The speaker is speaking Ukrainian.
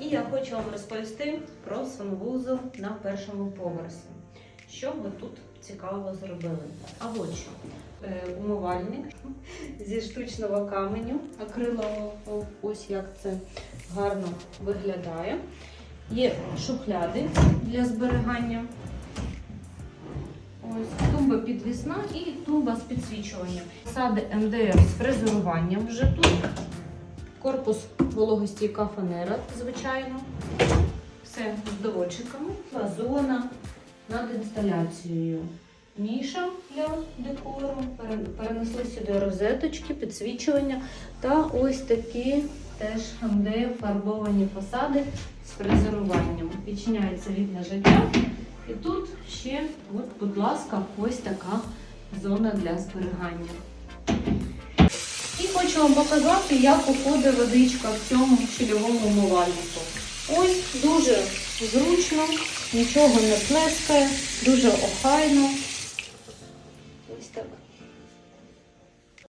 І я хочу вам розповісти про санвузол на першому поверсі. Що ми тут цікавого зробили? А от що. Е, умивальник зі штучного каменю акрилового. Ось як це гарно виглядає. Є шухляди для зберігання. Ось тумба підвісна і тумба з підсвічуванням. Сади МДФ з фрезеруванням вже тут. Корпус вологостійка фанера, звичайно. Все з доводчиками. Вазона над інсталяцією. Ніша для декору. Перенесли сюди розеточки, підсвічування та ось такі теж МДФ фарбовані фасади з фрезеруванням. Відчиняється вікна життя. І тут ще, от, будь ласка, ось така зона для зберігання. Хочу вам показати, як уходить водичка в цьому щільовому умивальнику. Ось дуже зручно, нічого не плескає, дуже охайно. Ось так